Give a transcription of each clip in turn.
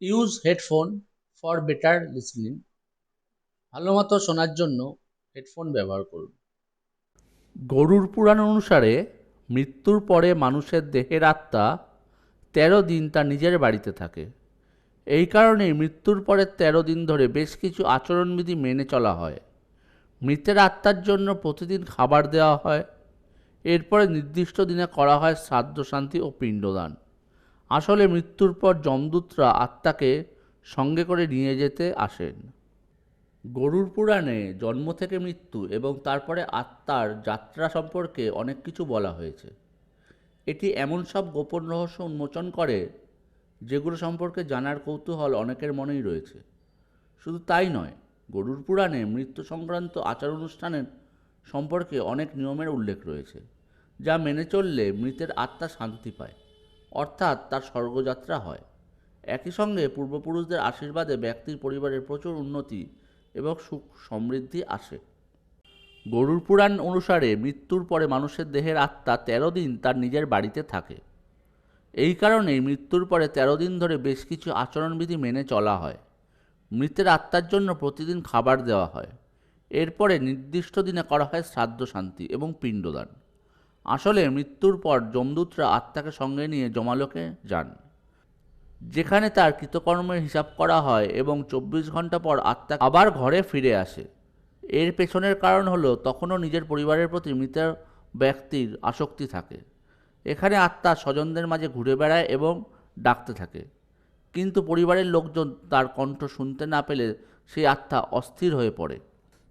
Use headphone for better listening ভালো মতো শোনার জন্য হেডফোন ব্যবহার করুন। গরুর পুরাণ অনুসারে মৃত্যুর পরে মানুষের দেহের আত্মা তেরো দিন তার নিজের বাড়িতে থাকে। এই কারণেই মৃত্যুর পরে তেরো দিন ধরে বেশ কিছু আচরণবিধি মেনে চলা হয়। মৃতের আত্মার জন্য প্রতিদিন খাবার দেওয়া হয়। এরপরে নির্দিষ্ট দিনে করা হয় শ্রাদ্ধ, শান্তি ও পিণ্ডদান। আসলে মৃত্যুর পর যমদূতরা আত্মাকে সঙ্গে করে নিয়ে যেতে আসেন। গরুর পুরাণে জন্ম থেকে মৃত্যু এবং তারপরে আত্মার যাত্রা সম্পর্কে অনেক কিছু বলা হয়েছে। এটি এমন সব গোপন রহস্য উন্মোচন করে যেগুলো সম্পর্কে জানার কৌতূহল অনেকের মনেই রয়েছে। শুধু তাই নয়, গরুর পুরাণে মৃত্যু সংক্রান্ত আচার অনুষ্ঠানের সম্পর্কে অনেক নিয়মের উল্লেখ রয়েছে, যা মেনে চললে মৃতের আত্মা শান্তি পায়। অর্থাৎ তার স্বর্গযাত্রা হয়। একই সঙ্গে পূর্বপুরুষদের আশীর্বাদে ব্যক্তির পরিবারের প্রচুর উন্নতি এবং সুখ সমৃদ্ধি আসে। গরুর পুরাণ অনুসারে মৃত্যুর পরে মানুষের দেহের আত্মা তেরো দিন তার নিজের বাড়িতে থাকে। এই কারণেই মৃত্যুর পরে তেরো দিন ধরে বেশ কিছু আচরণবিধি মেনে চলা হয়। মৃতের আত্মার জন্য প্রতিদিন খাবার দেওয়া হয়। এরপরে নির্দিষ্ট দিনে করা হয় শ্রাদ্ধ শান্তি এবং পিণ্ডদান। আসলে মৃত্যুর পর যমদূতরা আত্মাকে সঙ্গে নিয়ে জমালোকে যান। যেখানে তার কৃতকর্মের হিসাব করা হয় এবং চব্বিশ ঘণ্টা পর আত্মা আবার ঘরে ফিরে আসে। এর পেছনের কারণ হলো তখনও নিজের পরিবারের প্রতি মৃত ব্যক্তির আসক্তি থাকে। এখানে আত্মা স্বজনদের মাঝে ঘুরে বেড়ায় এবং ডাকতে থাকে। কিন্তু পরিবারের লোকজন তার কণ্ঠ শুনতে না পেলে সেই আত্মা অস্থির হয়ে পড়ে।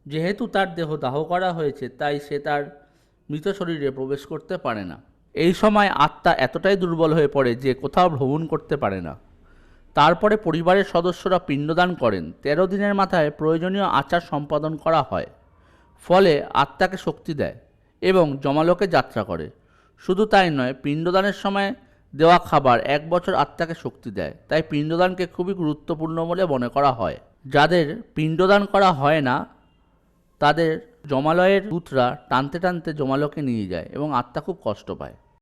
যেহেতু তার দেহ দাহ করা হয়েছে, তাই সে তার মৃত শরীরে প্রবেশ করতে পারে না। এই সময় আত্মা এতটাই দুর্বল হয়ে পড়ে যে কোথাও ভ্রমণ করতে পারে না। তারপরে পরিবারের সদস্যরা পিণ্ডদান করেন। তেরো দিনের মাথায় প্রয়োজনীয় আচার সম্পাদন করা হয়। ফলে আত্মাকে শক্তি দেয় এবং জমালোকে যাত্রা করে। শুধু তাই নয়, পিণ্ডদানের সময় দেওয়া খাবার এক বছর আত্মাকে শক্তি দেয়। তাই পিণ্ডদানকে খুবই গুরুত্বপূর্ণ বলে মনে করা হয়। যাদের পিণ্ডদান করা হয় না, তাদের জমালয়ের দূতরা টানতে টানতে জমালকে নিয়ে যায় এবং আত্মা খুব কষ্ট পায়।